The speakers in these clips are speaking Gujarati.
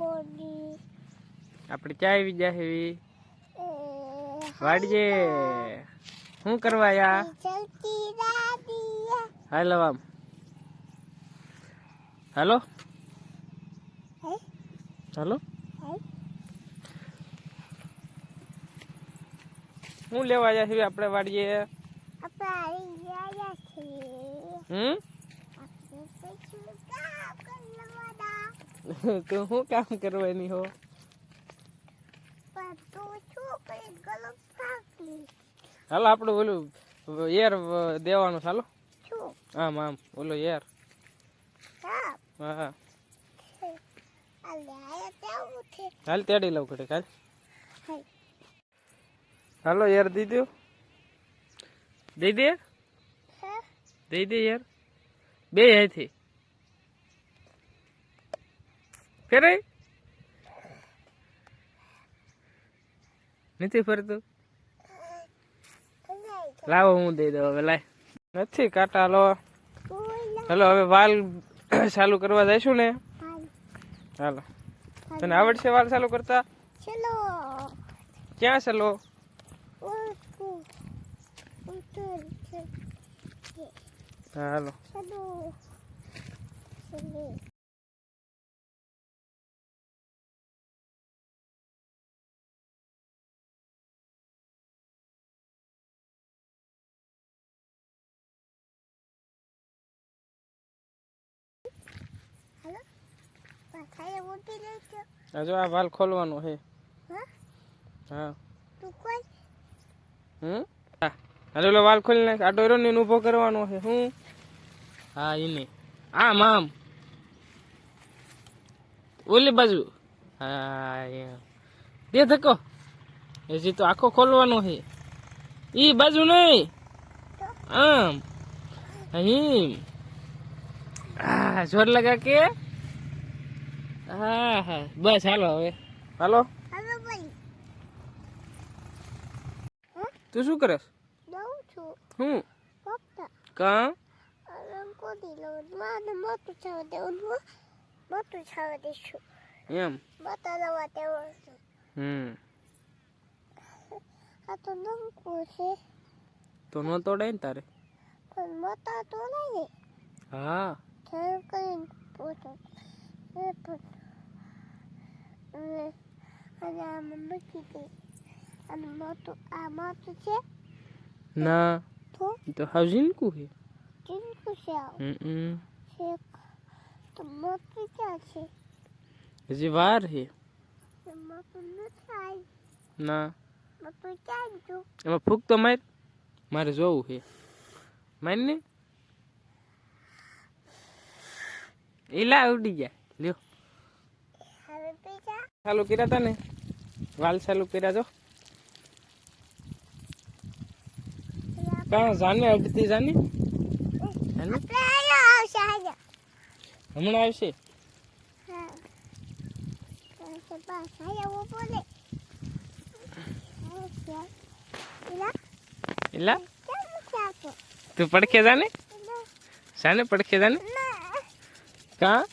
મોડી આપણે ચા આવી જાય એવી એ વાડીએ. શું કરવા યા ચલતી દાદી હાલો આમ. હાલો? હે? હાલો? હે? શું લેવા જાય છે આપણે વાડીએ? આપણે આવી ગયા છીએ. હમ આપણે પછી કામ કરવાના તું શું કામ કરવાની હો? હાલો આપણે ઓલું એર દેવાનું ચાલો આમ આમ ઓલો એર. હા. હાલ તેડી લઉં ઘડીક કાલ હાલો. યાર દઈ દો દઈ દે દઈ દે યાર બે અહીંથી ફેરાય નથી ફરતું? લાવો હું દઈ દઉં હવે લાય. નથી કાંટા લો હાલો હવે વાલ ચાલુ કરવા જઈશું ને? હાલો. તને આવડશે વાલ ચાલુ કરતા? ચલો. ક્યાં ચાલો? હાલો. ચલો. લેજો આ આ વાલ ખોલવાનો છે હા? હા. તું કોઈ હમ? હા. હાલો ઓલો વાલ ખોલી નાખ. આ ડોરો ને ઊભો કરવાનો છે હું? હા એને. આમ આમ. ઓલી બાજુ. હા દે ધક્કો. હજી તો આખો ખોલવાનો છે ઈ બાજુ નહીં. આમ. અહીં. હા જોર લગા કે? હા હા. બસ હાલો હવે. હાલો. તું શું કરે દઉં છું. હું? કા? કાં રંગોળી લઉં? માને મોટું છાવ દેવું મોટું છાવ છું એમ? લવા દેવું હમ. આ તો નંકું છે. તો ન તોડાય ને તારે? પણ મોટા તો નહીં. હા. ધ્યાન કરીને પોતો એ પણ અને અને આ મૂકી દઈ અને મોટું આ મોટું છે ના તો ઈ તો હાવ ઝીણકું છે ચીનકું છે આવું હમ છે તો મોટું ક્યાં છે હજી વાર છે તો મોટું નથી આવી ના મોટું ક્યાં ગયું એમાં ફૂક તો માર મારે જોવું છે માર ને એલા ઉડી ગયા લ્યો. ચાલુ કર્યા તા ને? વાલ ચાલુ કર્યા જો. કાં જાને ઉડતી જાને? હેલો? હમણાં આવશે? એલા તું પડખે જાને? સાને પડખે જાને? કાં?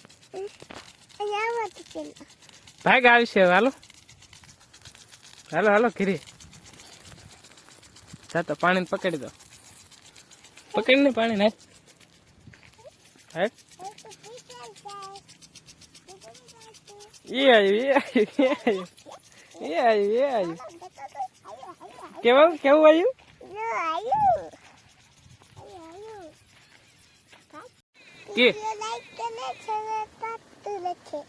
ભાઈ આવશે હાલો. હાલો હાલો, ઘરે. જા તો પાણી પકડી દો. પકડીને પાણી નાખ. હે? એ આવ્યું એ એ આવ્યું એ આવ્યું કેવું કેવું આવ્યું? કે? 제발 빠뜨 이렇게